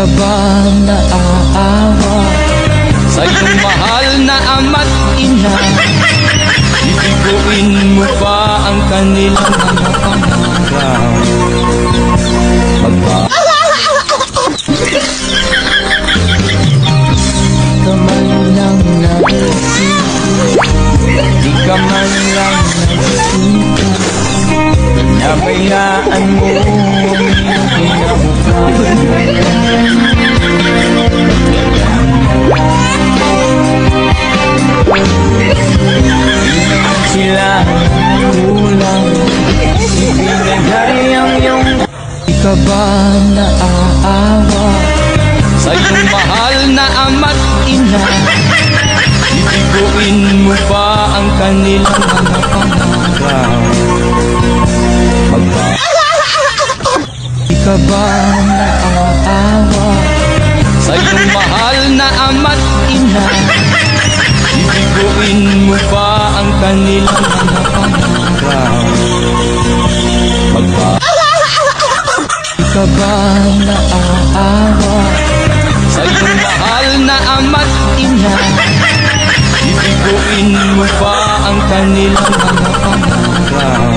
ka bang naaawa Sa iyong mahal na ama't ina Bibiguin mo pa ang kanilang mga pangarap Magpa man lang nagsisip Di ka man lang mo kulang Ibinigay ang iyong Di ka Sa iyong mahal na ama't ina Bibiguin mo pa ang kanilang mga pangarap Magpa Di ka ba naaawa Sa iyong mahal na ama't ina kanilang mga pangarap Magpa... Ika ba naaawa sa iyong mahal na ama't ina? Ibiguin mo pa ang kanilang mga pangarap